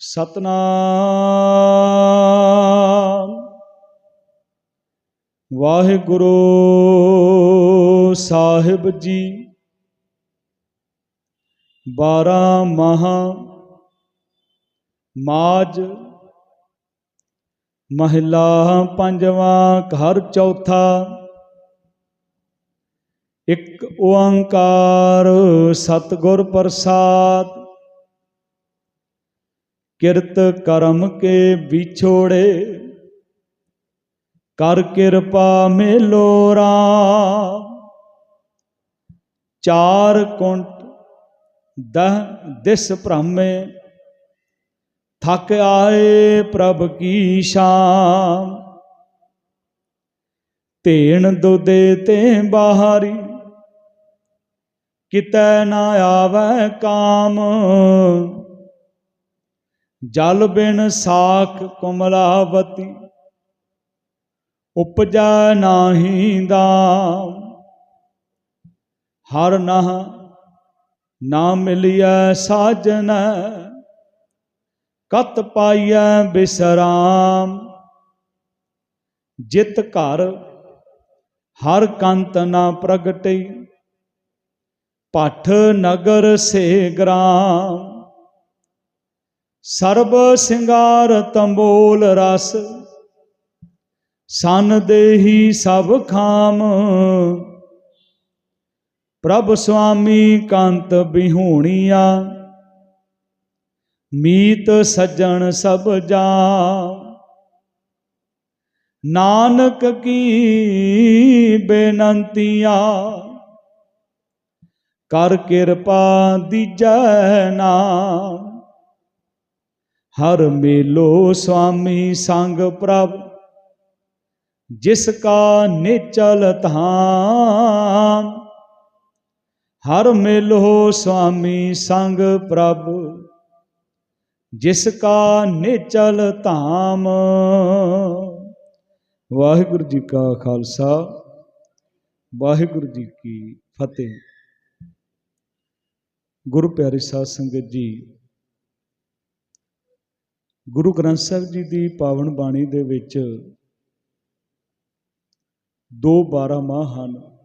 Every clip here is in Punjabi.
ਸਤਨਾਮ। ਵਾਹਿਗੁਰੂ ਸਾਹਿਬ ਜੀ, ਬਾਰਾਂ ਮਹਾ ਮਾਜ ਮਹਿਲਾ ਪੰਜਵਾਂ ਘਰ ਚੌਥਾ, ਇੱਕ ਓੰਕਾਰ ਸਤਿਗੁਰ ਪ੍ਰਸਾਦ। ਕਿਰਤ ਕਰਮ ਕੇ ਵਿਛੋੜੇ, ਕਰ ਕਿਰਪਾ ਮੇਲੋ ਰਾਮ। ਚਾਰ ਕੁੰਟ ਦਹ ਦਿਸ ਭ੍ਰਮੇ, ਥੱਕ ਆਏ ਪ੍ਰਭ ਕੀ ਸ਼ਾਮ। ਤੇਣ ਦੁਦੇ ਤੇ ਬਾਹਰੀ, ਕਿਤੈ ਨਾ ਆਵੈ ਕਾਮ। ਜਲ ਬਿਨ ਸਾਖ ਕੁਮਲਾਵਤੀ, ਉਪਜੈ ਨਾਹੀ ਦਾਮ। ਹਰ ਨਹ ਨਾ ਮਿਲਿਆ ਸਾਜਨ, ਕਤ ਪਾਈਐ ਬਿਸਰਾਮ। ਜਿਤ ਘਰ ਹਰ ਕੰਤ ਨਾ ਪ੍ਰਗਟਈ ਪਠ ਨਗਰ ਸੇ ਗ੍ਰਾਮ। ਸਰਬ ਸਿੰਗਾਰ ਤੰਬੋਲ ਰਸ, ਸਨ ਦੇਹੀ ਸਭ ਖਾਮ। ਪ੍ਰਭ ਸੁਆਮੀ ਕੰਤ ਬਿਹੂਣੀਆ, ਮੀਤ ਸੱਜਣ ਸਭ ਜਾ। ਨਾਨਕ ਕੀ ਬੇਨੰਤੀਆ, ਕਰ ਕਿਰਪਾ ਦੀਜੈ ਨਾਮ। ਹਰ ਮੇਲੋ ਸੁਆਮੀ ਸੰਗ ਪ੍ਰਭ, ਜਿਸ ਕਾ ਨਿਚਲ ਧਾਮ। ਹਰ ਮੇਲੋ ਸੁਆਮੀ ਸੰਗ ਪ੍ਰਭ, ਜਿਸ ਕਾ ਨਿਚਲ ਧਾਮ। ਵਾਹਿਗੁਰੂ ਜੀ ਕਾ ਖਾਲਸਾ, ਵਾਹਿਗੁਰੂ ਜੀ ਕੀ ਫਤਿਹ। ਗੁਰੂ ਪਿਆਰੀ ਸਾਧ ਸੰਗਤ ਜੀ ਗੁਰੂ ਗ੍ਰੰਥ ਸਾਹਿਬ ਜੀ ਦੀ ਪਾਵਨ ਬਾਣੀ ਦੇ ਵਿੱਚ ਦੋ 12 ਮਾਹ ਹਨ।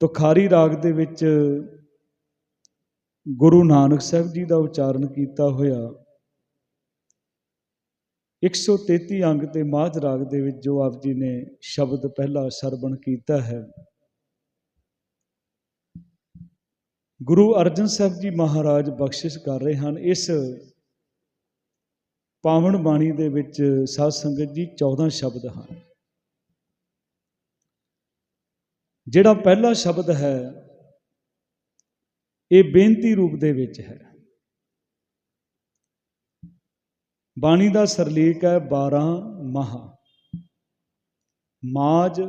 ਤੁਖਾਰੀ ਰਾਗ ਦੇ ਵਿੱਚ ਗੁਰੂ ਨਾਨਕ ਸਾਹਿਬ ਜੀ ਦਾ ਉਚਾਰਨ ਕੀਤਾ ਹੋਇਆ। 133 ਅੰਗ ਤੇ ਮਾਝ ਰਾਗ ਦੇ ਵਿੱਚ ਜੋ ਆਪ ਜੀ ਨੇ ਸ਼ਬਦ ਪਹਿਲਾ ਸਰਵਣ ਕੀਤਾ ਹੈ। ਗੁਰੂ ਅਰਜਨ ਸਾਹਿਬ ਜੀ ਮਹਾਰਾਜ ਬਖਸ਼ਿਸ਼ ਕਰ ਰਹੇ ਹਨ। ਇਸ ਪਾਵਨ ਬਾਣੀ ਦੇ ਵਿੱਚ ਸਾਧ ਸੰਗਤ ਜੀ 14 ਸ਼ਬਦ ਹਨ। ਜਿਹੜਾ ਪਹਿਲਾ ਸ਼ਬਦ ਹੈ, ਇਹ ਬੇਨਤੀ ਰੂਪ ਦੇ ਵਿੱਚ ਹੈ। ਬਾਣੀ ਦਾ ਸਰਲੀਕ ਹੈ 12 ਮਹਾ। ਮਾਜ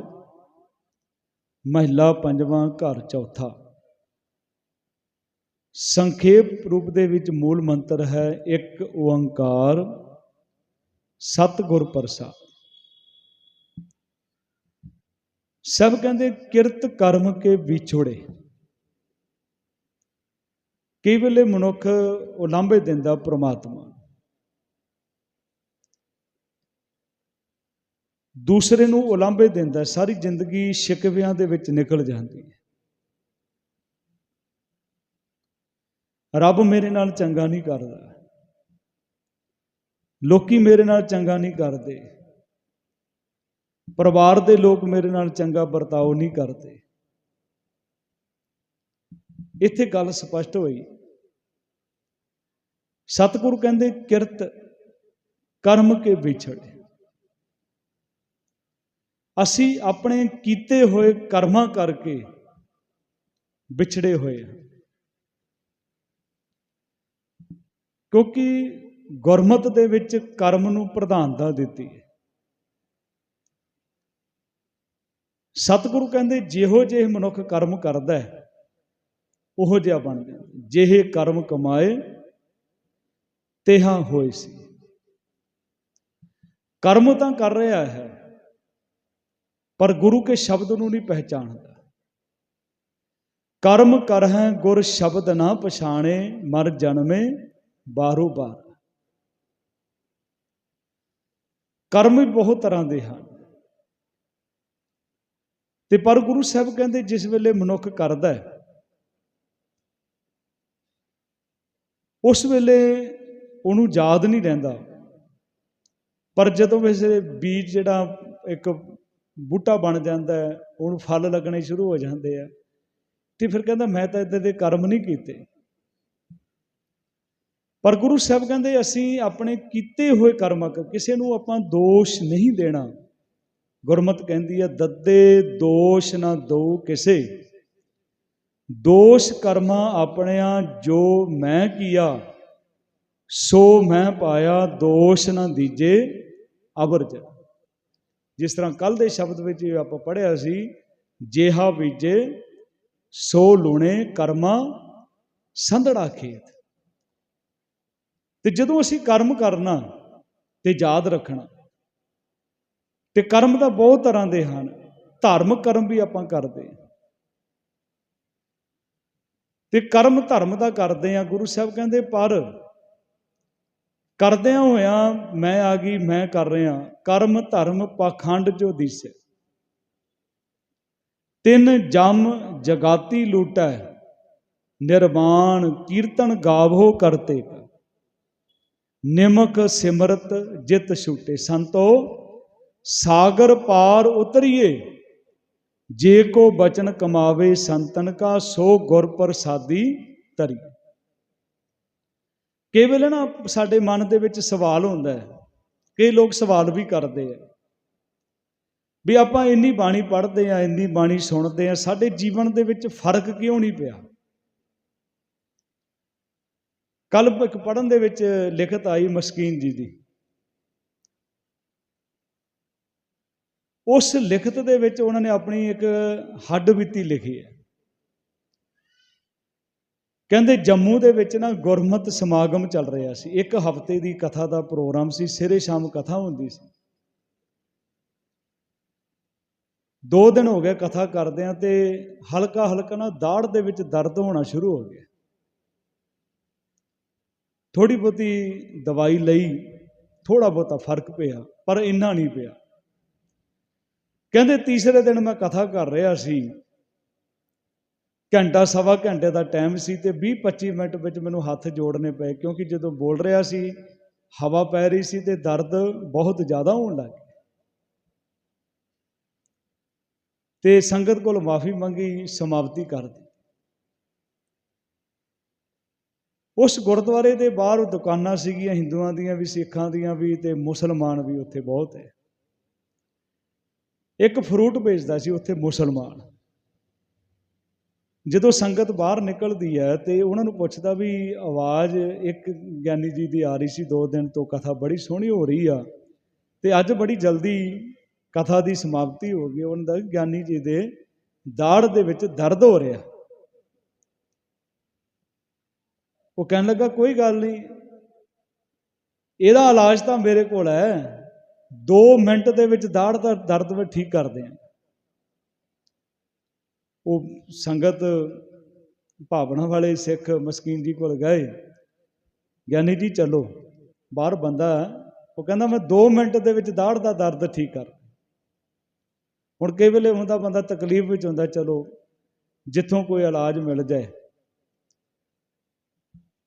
ਮਹਿਲਾ ਪੰਜਵਾਂ, ਘਰ ਚੌਥਾ। ਸੰਖੇਪ ਰੂਪ ਦੇ ਵਿੱਚ ਮੂਲ ਮੰਤਰ ਹੈ ਇੱਕ ਓੰਕਾਰ ਸਤਿਗੁਰ ਪ੍ਰਸਾਦ। ਸਭ ਕਹਿੰਦੇ ਕਿਰਤ ਕਰਮ ਕੇ ਵਿਛੋੜੇ। ਕਈ ਵੇਲੇ ਮਨੁੱਖ ਉਲਾਂਭੇ ਦਿੰਦਾ ਪ੍ਰਮਾਤਮਾ। ਦੂਸਰੇ ਨੂੰ ਉਲਾਂਭੇ ਦਿੰਦਾ, ਸਾਰੀ ਜ਼ਿੰਦਗੀ ਸ਼ਿਕਵਿਆਂ ਦੇ ਵਿੱਚ ਨਿਕਲ ਜਾਂਦੀ ਹੈ। ਰੱਬ ਮੇਰੇ ਨਾਲ ਚੰਗਾ ਨਹੀਂ ਕਰਦਾ। ਲੋਕੀ ਮੇਰੇ ਨਾਲ ਚੰਗਾ ਨਹੀਂ ਕਰਦੇ। ਪਰਿਵਾਰ ਦੇ ਲੋਕ ਮੇਰੇ ਨਾਲ ਚੰਗਾ ਵਰਤਾਓ ਨਹੀਂ ਕਰਦੇ। ਇੱਥੇ ਗੱਲ ਸਪਸ਼ਟ ਹੋਈ। ਸਤਿਗੁਰੂ ਕਹਿੰਦੇ, ਕਿਰਤ ਕਰਮ ਕੇ ਵਿਛੜ। ਅਸੀਂ ਆਪਣੇ ਕੀਤੇ ਹੋਏ ਕਰਮਾਂ ਕਰਕੇ ਵਿਛੜੇ ਹੋਏ ਹਾਂ। ਕਿਉਂਕਿ ਗੁਰਮਤ ਦੇ ਵਿੱਚ ਕਰਮ ਨੂੰ ਪ੍ਰਧਾਨਤਾ ਦਿੱਤੀ ਹੈ। ਸਤਿਗੁਰੂ ਕਹਿੰਦੇ, ਜਿਹੋ ਜਿਹੇ ਮਨੁੱਖ ਕਰਮ ਕਰਦਾ ਹੈ, ਉਹੋ ਜਿਹਾ ਬਣ ਜਾਂਦਾ ਜਿਹੇ ਕਰਮ ਕਮਾਏ, ਤੇਹਾ ਹੋਏ ਸੀ। ਕਰਮ ਤਾਂ ਕਰ ਰਿਹਾ ਹੈ, ਪਰ ਗੁਰੂ ਕੇ ਸ਼ਬਦ ਨੂੰ ਨਹੀਂ ਪਹਿਚਾਣਦਾ। ਕਰਮ ਕਰਹਿ ਗੁਰ ਸ਼ਬਦ ਨਾ ਪਛਾਣੇ, ਮਰ ਜਨਮੇ ਬਾਹਰੋਂ ਬਾਹਰ। ਕਰਮ ਵੀ ਬਹੁਤ ਤਰ੍ਹਾਂ ਦੇ ਹਨ। ਤੇ ਪਰ ਗੁਰੂ ਸਾਹਿਬ ਕਹਿੰਦੇ, ਜਿਸ ਵੇਲੇ ਮਨੁੱਖ ਕਰਦਾ ਹੈ, ਉਸ ਵੇਲੇ ਉਹਨੂੰ ਯਾਦ ਨਹੀਂ ਰਹਿੰਦਾ। ਪਰ ਜਦੋਂ ਵੈਸੇ ਬੀਜ ਜਿਹੜਾ ਇੱਕ ਬੂਟਾ ਬਣ ਜਾਂਦਾ ਹੈ, ਉਹਨੂੰ ਫਲ ਲੱਗਣੇ ਸ਼ੁਰੂ ਹੋ ਜਾਂਦੇ ਆ, ਤੇ ਫਿਰ ਕਹਿੰਦਾ, ਮੈਂ ਤਾਂ ਇਦਾਂ ਦੇ ਕਰਮ ਨਹੀਂ ਕੀਤੇ। ਪਰ ਗੁਰੂ ਸਾਹਿਬ ਕਹਿੰਦੇ, ਅਸੀਂ ਆਪਣੇ ਕੀਤੇ ਹੋਏ ਕਰਮਕ ਕਿਸੇ ਨੂੰ ਆਪਾਂ ਦੋਸ਼ ਨਹੀਂ ਦੇਣਾ। ਗੁਰਮਤ ਕਹਿੰਦੀ ਹੈ, ਦੱਦੇ ਦੋਸ਼ ਨਾ ਦੋ ਕਿਸੇ। ਦੋਸ਼ ਕਰਮਾਂ ਆਪਣਿਆਂ ਜੋ ਮੈਂ ਕੀਆ, ਸੋ ਮੈਂ ਪਾਇਆ ਦੋਸ਼ ਨਾ ਦੀਜੇ ਅਵਰਜ। ਜਿਸ ਤਰ੍ਹਾਂ ਕੱਲ ਦੇ ਸ਼ਬਦ ਵਿੱਚ ਆਪਾਂ ਪੜ੍ਹਿਆ ਸੀ, ਜੇਹਾ ਬੀਜੇ, ਸੋ ਲੂਣੇ ਕਰਮਾ ਸੰਧੜਾ ਖੇਤ। ਤੇ ਜਦੋਂ ਅਸੀਂ ਕਰਮ ਕਰਨਾ ਤੇ ਯਾਦ ਰੱਖਣਾ, ਤੇ ਕਰਮ ਤਾਂ ਬਹੁਤ ਤਰ੍ਹਾਂ ਦੇ ਹਨ ਧਾਰਮਿਕ ਕਰਮ ਵੀ ਆਪਾਂ ਕਰਦੇ ਹਾਂ। ਤੇ ਕਰਮ ਧਰਮ ਦਾ ਕਰਦੇ ਆ ਗੁਰੂ ਸਾਹਿਬ ਕਹਿੰਦੇ, ਪਰ ਕਰਦਿਆਂ ਹੋਇਆਂ ਮੈਂ ਆ ਗਈ, ਮੈਂ ਕਰ ਰਿਹਾ, ਕਰਮ ਧਰਮ ਪਾਖੰਡ ਜੋ ਦਿਸੇ ਤਿੰਨ ਜਮ ਜਗਾਤੀ ਲੂਟੈ, ਨਿਰਵਾਣ ਕੀਰਤਨ ਗਾਵੋ ਕਰਤੇ। ਨਿਮਕ ਸਿਮਰਤ ਜਿਤ ਛੂਟੇ ਸੰਤੋ, ਸਾਗਰ ਪਾਰ ਉਤਰੀਏ। ਜੇ ਕੋ ਬਚਨ ਕਮਾਵੇ ਸੰਤਨ ਕਾ, ਸੋ ਗੁਰ ਪ੍ਰਸਾਦੀ ਤਰੀ ਕੇਵਲ ਨਾ ਸਾਡੇ ਮਨ ਦੇ ਵਿੱਚ ਸਵਾਲ ਹੁੰਦਾ ਹੈ, ਕਈ ਲੋਕ ਸਵਾਲ ਵੀ ਕਰਦੇ ਆ। ਵੀ ਆਪਾਂ ਇੰਨੀ ਬਾਣੀ ਪੜ੍ਹਦੇ ਆ, ਇੰਨੀ ਬਾਣੀ ਸੁਣਦੇ ਆ, ਸਾਡੇ ਜੀਵਨ ਦੇ ਵਿੱਚ ਫ਼ਰਕ ਕਿਉਂ ਨਹੀਂ ਪਿਆ? ਕੱਲ ਇੱਕ ਪੜਨ ਦੇ ਵਿੱਚ ਲਿਖਤ ਆਈ ਮਸਕੀਨ ਜੀ ਦੀ। ਉਸ ਲਿਖਤ ਦੇ ਵਿੱਚ ਉਹਨਾਂ ਨੇ ਆਪਣੀ ਇੱਕ ਹੱਡ ਬੀਤੀ ਲਿਖੀ ਹੈ। ਕਹਿੰਦੇ ਜੰਮੂ ਦੇ ਵਿੱਚ ਨਾ ਗੁਰਮਤ ਸਮਾਗਮ ਚੱਲ ਰਿਹਾ ਸੀ। ਇੱਕ ਹਫ਼ਤੇ ਦੀ ਕਥਾ ਦਾ ਪ੍ਰੋਗਰਾਮ ਸੀ, ਸਿਰੇ ਸ਼ਾਮ ਕਥਾ ਹੁੰਦੀ ਸੀ। ਦੋ ਦਿਨ ਹੋ ਗਏ ਕਥਾ ਕਰਦਿਆਂ ਆ ਤੇ ਹਲਕਾ ਹਲਕਾ ਨਾ ਦਾੜ ਦੇ ਵਿੱਚ ਦਰਦ ਹੋਣਾ ਸ਼ੁਰੂ ਹੋ ਗਿਆ। ਥੋੜੀ ਬਹੁਤੀ ਦਵਾਈ ਲਈ ਥੋੜਾ ਬਹੁਤਾ ਫ਼ਰਕ ਪਿਆ, ਪਰ ਇੰਨਾ ਨਹੀਂ ਪਿਆ। ਕਹਿੰਦੇ ਤੀਸਰੇ ਦਿਨ ਮੈਂ ਕਥਾ ਕਰ ਰਿਹਾ ਸੀ। ਘੰਟਾ, ਸਵਾ ਘੰਟੇ ਦਾ ਟਾਈਮ ਸੀ ਤੇ 20 25 ਮਿੰਟ ਵਿੱਚ ਮੈਨੂੰ ਹੱਥ ਜੋੜਨੇ ਪਏ, ਕਿਉਂਕਿ ਜਦੋਂ ਬੋਲ ਰਿਹਾ ਸੀ, ਹਵਾ ਪੈ ਰਹੀ ਸੀ ਤੇ ਦਰਦ ਬਹੁਤ ਜ਼ਿਆਦਾ ਹੋਣ ਲੱਗ ਗਿਆ। ਤੇ ਸੰਗਤ ਕੋਲ ਮਾਫੀ ਮੰਗੀ, ਸਮਾਪਤੀ ਕਰ ਦਿੱਤੀ। ਉਸ ਗੁਰਦੁਆਰੇ ਦੇ ਬਾਹਰ ਦੁਕਾਨਾਂ ਸੀਗੀਆਂ, ਹਿੰਦੂਆਂ ਦੀਆਂ ਵੀ, ਸਿੱਖਾਂ ਦੀਆਂ ਵੀ ਤੇ ਮੁਸਲਮਾਨ ਵੀ ਉੱਥੇ ਬਹੁਤ ਹੈ। ਇੱਕ ਫਰੂਟ ਵੇਚਦਾ ਸੀ ਉੱਥੇ ਮੁਸਲਮਾਨ। ਜਦੋਂ ਸੰਗਤ ਬਾਹਰ ਨਿਕਲਦੀ ਹੈ ਤੇ ਉਹਨਾਂ ਨੂੰ ਪੁੱਛਦਾ ਵੀ ਆਵਾਜ਼ ਇੱਕ ਗਿਆਨੀ ਜੀ ਦੀ ਆ ਰਹੀ ਸੀ, ਦੋ ਦਿਨ ਤੋਂ ਕਥਾ ਬੜੀ ਸੋਹਣੀ ਹੋ ਰਹੀ ਆ ਤੇ ਅੱਜ ਬੜੀ ਜਲਦੀ ਕਥਾ ਦੀ ਸਮਾਪਤੀ ਹੋ ਗਈ। ਉਹਨਾਂ ਦਾ ਗਿਆਨੀ ਜੀ ਦੇ ਦਾੜ ਦੇ ਵਿੱਚ ਦਰਦ ਹੋ ਰਿਹਾ। ਉਹ ਕਹਿਣ ਲੱਗਾ, ਕੋਈ ਗੱਲ ਨਹੀਂ। ਇਹਦਾ ਇਲਾਜ ਤਾਂ ਮੇਰੇ ਕੋਲ ਹੈ। 2 ਮਿੰਟ ਦੇ ਵਿੱਚ ਦਾੜ ਦਾ ਦਰਦ ਮੈਂ ਠੀਕ ਕਰਦੇ ਆ ਉਹ ਸੰਗਤ ਭਾਵਨਾ ਵਾਲੇ ਸਿੱਖ ਮਸਕੀਨ ਜੀ ਕੋਲ ਗਏ। ਗਿਆਨੀ ਜੀ, ਚਲੋ, ਬਾਹਰ ਬੰਦਾ ਉਹ ਕਹਿੰਦਾ, ਮੈਂ 2 ਮਿੰਟ ਦੇ ਵਿੱਚ ਦਾੜ ਦਾ ਦਰਦ ਠੀਕ ਕਰ ਹੁਣ ਕਈ ਵੇਲੇ ਹੁੰਦਾ, ਬੰਦਾ ਤਕਲੀਫ ਵਿੱਚ ਹੁੰਦਾ, ਚਲੋ, ਜਿੱਥੋਂ ਕੋਈ ਇਲਾਜ ਮਿਲ ਜਾਏ।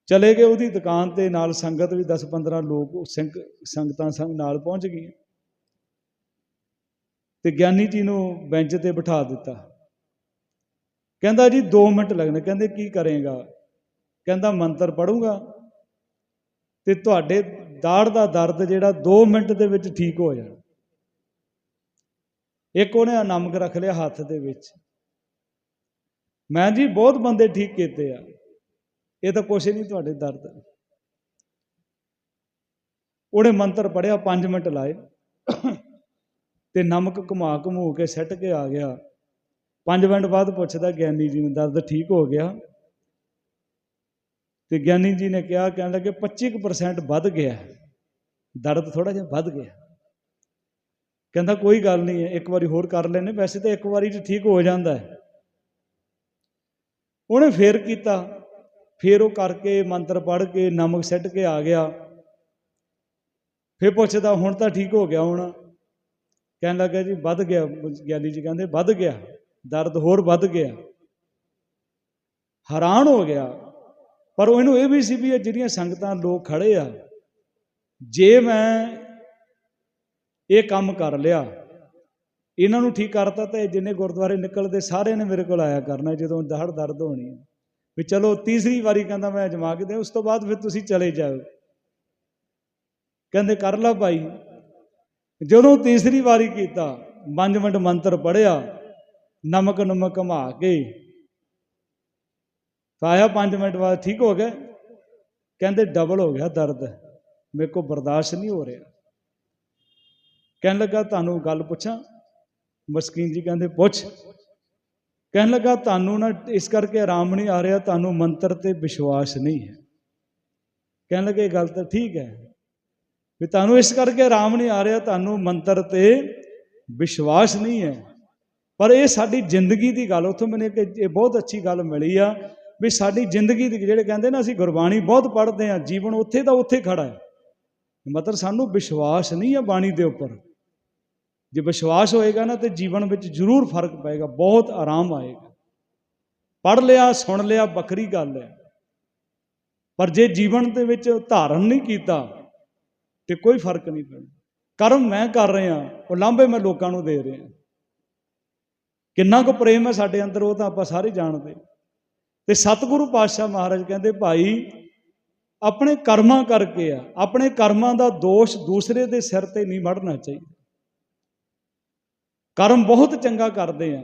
ਚਲੇ ਗਏ ਉਹਦੀ ਦੁਕਾਨ ਤੇ, ਨਾਲ ਸੰਗਤ ਵੀ 10-15 ਲੋਕ ਸਿੰਘ, ਸੰਗਤਾਂ ਸੰਗ ਨਾਲ ਪਹੁੰਚ ਗਈਆਂ। ਤੇ ਗਿਆਨੀ ਜੀ ਨੂੰ ਬੈਂਚ ਤੇ ਬਿਠਾ ਦਿੱਤਾ। ਕਹਿੰਦਾ ਜੀ 2 ਮਿੰਟ ਲੱਗਣੇ। ਕਹਿੰਦੇ, ਕੀ ਕਰੇਗਾ? ਕਹਿੰਦਾ, ਮੰਤਰ ਪੜੂੰਗਾ ਤੇ ਤੁਹਾਡੇ ਦਾੜ ਦਾ ਦਰਦ ਜਿਹੜਾ 2 ਮਿੰਟ ਦੇ ਵਿੱਚ ਠੀਕ ਹੋ ਜਾਣਾ। ਇੱਕ ਉਹਨੇ ਨਮਕ ਰੱਖ ਲਿਆ ਹੱਥ ਦੇ ਵਿੱਚ। ਮੈਂ ਜੀ, ਬਹੁਤ ਬੰਦੇ ਠੀਕ ਕੀਤੇ ਆ। ਇਹ ਤਾਂ ਕੁਛ ਨਹੀਂ ਤੁਹਾਡੇ ਦਰਦ। ਉਹਨੇ ਮੰਤਰ ਪੜਿਆ 5 ਮਿੰਟ ਲਾਏ। ਤੇ ਨਮਕ ਘੁਮਾ ਘਮੂ ਕੇ ਸੱਟ ਕੇ ਆ ਗਿਆ। 5 ਮਿੰਟ ਬਾਅਦ ਪੁੱਛਦਾ, ਗਿਆਨੀ ਜੀ ਨੂੰ ਦਰਦ ਠੀਕ ਹੋ ਗਿਆ? ਤੇ ਗਿਆਨੀ ਜੀ ਨੇ ਕਿਹਾ, ਕਹਿਣ ਲੱਗੇ 25% ਵੱਧ ਗਿਆ। ਦਰਦ ਥੋੜਾ ਜਿਹਾ ਵੱਧ ਗਿਆ। ਕਹਿੰਦਾ, ਕੋਈ ਗੱਲ ਨਹੀਂ ਹੈ ਇੱਕ ਵਾਰੀ ਹੋਰ ਕਰ ਲੈਨੇ ਵੈਸੇ ਤਾਂ ਇੱਕ ਵਾਰੀ 'ਚ ਠੀਕ ਹੋ ਜਾਂਦਾ ਹੈ। ਉਹਨੇ ਫੇਰ ਕੀਤਾ। ਫਿਰ ਉਹ ਕਰਕੇ ਮੰਤਰ ਪੜ੍ਹ ਕੇ ਨਮਕ ਸਿੱਟ ਕੇ ਆ ਗਿਆ। ਫਿਰ ਪੁੱਛਦਾ, ਹੁਣ ਤਾਂ ਠੀਕ ਹੋ ਗਿਆ ਹੁਣ? ਕਹਿਣ ਲੱਗਾ, ਜੀ, ਵੱਧ ਗਿਆ। ਗਿਆਨੀ ਜੀ ਕਹਿੰਦੇ, ਵੱਧ ਗਿਆ। ਦਰਦ ਹੋਰ ਵੱਧ ਗਿਆ। ਹੈਰਾਨ ਹੋ ਗਿਆ। ਪਰ ਉਹ ਇਹਨੂੰ ਇਹ ਵੀ ਸੀ ਵੀ ਇਹ ਜਿਹੜੀਆਂ ਸੰਗਤਾਂ ਲੋਕ ਖੜੇ ਆ, ਜੇ ਮੈਂ ਇਹ ਕੰਮ ਕਰ ਲਿਆ, ਇਹਨਾਂ ਨੂੰ ਠੀਕ ਕਰਤਾ ਤੇ ਜਿੰਨੇ ਗੁਰਦੁਆਰੇ ਨਿਕਲਦੇ, ਸਾਰਿਆਂ ਨੇ ਮੇਰੇ ਕੋਲ ਆਇਆ ਕਰਨਾ, ਜਦੋਂ ਦਹੜ ਦਰਦ ਹੋਣੀ ਹੈ ਵੀ ਚਲੋ ਤੀਸਰੀ ਵਾਰੀ ਕਹਿੰਦਾ ਮੈਂ ਅਜਮਾ ਕੇ ਦੇ ਉਸ ਤੋਂ ਬਾਅਦ ਫਿਰ ਤੁਸੀਂ ਚਲੇ ਜਾਓ ਕਹਿੰਦੇ ਕਰ ਲਾ ਭਾਈ। ਜਦੋਂ ਤੀਸਰੀ ਵਾਰੀ ਕੀਤਾ, ਪੰਜ ਮਿੰਟ ਮੰਤਰ ਪੜਿਆ ਨਮਕ ਨਮਕ ਘਮਾ ਕੇ ਆਇਆ 5 ਮਿੰਟ ਬਾਅਦ ਠੀਕ ਹੋ ਗਏ। ਕਹਿੰਦੇ ਡਬਲ ਹੋ ਗਿਆ ਦਰਦ, ਮੇਰੇ ਕੋ ਬਰਦਾਸ਼ਤ ਨਹੀਂ ਹੋ ਰਿਹਾ। ਕਹਿਣ ਲੱਗਾ, ਤੁਹਾਨੂੰ ਗੱਲ ਪੁੱਛਾਂ। ਮਸਕੀਨ ਜੀ ਕਹਿੰਦੇ, ਪੁੱਛ। ਕਹਿਣ ਲੱਗਾ, ਤੁਹਾਨੂੰ ਨਾ ਇਸ ਕਰਕੇ ਆਰਾਮ ਨਹੀਂ ਆ ਰਿਹਾ, ਤੁਹਾਨੂੰ ਮੰਤਰ ਤੇ ਵਿਸ਼ਵਾਸ ਨਹੀਂ ਹੈ। ਕਹਿਣ ਲੱਗੇ, ਇਹ ਗੱਲ ਤਾਂ ਠੀਕ ਹੈ ਵੀ ਤੁਹਾਨੂੰ ਇਸ ਕਰਕੇ ਆਰਾਮ ਨਹੀਂ ਆ ਰਿਹਾ, ਤੁਹਾਨੂੰ ਮੰਤਰ ਤੇ ਵਿਸ਼ਵਾਸ ਨਹੀਂ ਹੈ। ਪਰ ਇਹ ਸਾਡੀ ਜ਼ਿੰਦਗੀ ਦੀ ਗੱਲ, ਉੱਥੋਂ ਮੈਨੂੰ ਇੱਕ ਇਹ ਬਹੁਤ ਅੱਛੀ ਗੱਲ ਮਿਲੀ ਆ ਵੀ ਸਾਡੀ ਜ਼ਿੰਦਗੀ ਦੀ ਜਿਹੜੇ ਕਹਿੰਦੇ ਨਾ, ਅਸੀਂ ਗੁਰਬਾਣੀ ਬਹੁਤ ਪੜ੍ਹਦੇ ਆ ਜੀਵਨ ਉੱਥੇ ਦਾ ਉੱਥੇ ਖੜਾ ਹੈ। ਮਤਲਬ ਸਾਨੂੰ ਵਿਸ਼ਵਾਸ ਨਹੀਂ ਹੈ ਬਾਣੀ ਦੇ ਉੱਪਰ। ਜੇ ਵਿਸ਼ਵਾਸ ਹੋਏਗਾ ਨਾ ਤੇ ਜੀਵਨ ਵਿੱਚ ਜ਼ਰੂਰ ਫ਼ਰਕ ਪਏਗਾ, ਬਹੁਤ ਆਰਾਮ ਆਏਗਾ। ਪੜ੍ਹ ਲਿਆ, ਸੁਣ ਲਿਆ, ਵੱਖਰੀ ਗੱਲ ਹੈ। ਪਰ ਜੇ ਜੀਵਨ ਦੇ ਵਿੱਚ ਧਾਰਨ ਨਹੀਂ ਕੀਤਾ ਤੇ ਕੋਈ ਫ਼ਰਕ ਨਹੀਂ ਪੈਣਾ। ਕਰਮ ਮੈਂ ਕਰ ਰਿਹਾ, ਉਹ ਲਾਂਭੇ ਮੈਂ ਲੋਕਾਂ ਨੂੰ ਦੇ ਰਿਹਾ। ਕਿੰਨਾ ਕੁ ਪ੍ਰੇਮ ਹੈ ਸਾਡੇ ਅੰਦਰ, ਉਹ ਤਾਂ ਆਪਾਂ ਸਾਰੇ ਜਾਣਦੇ। ਤੇ ਸਤਿਗੁਰੂ ਪਾਤਸ਼ਾਹ ਮਹਾਰਾਜ ਕਹਿੰਦੇ, ਭਾਈ, ਆਪਣੇ ਕਰਮਾਂ ਕਰਕੇ ਆ, ਆਪਣੇ ਕਰਮਾਂ ਦਾ ਦੋਸ਼ ਦੂਸਰੇ ਦੇ ਸਿਰ ਤੇ ਨਹੀਂ ਮੜਨਾ ਚਾਹੀਦਾ। ਕਰਮ ਬਹੁਤ ਚੰਗਾ ਕਰਦੇ ਆ।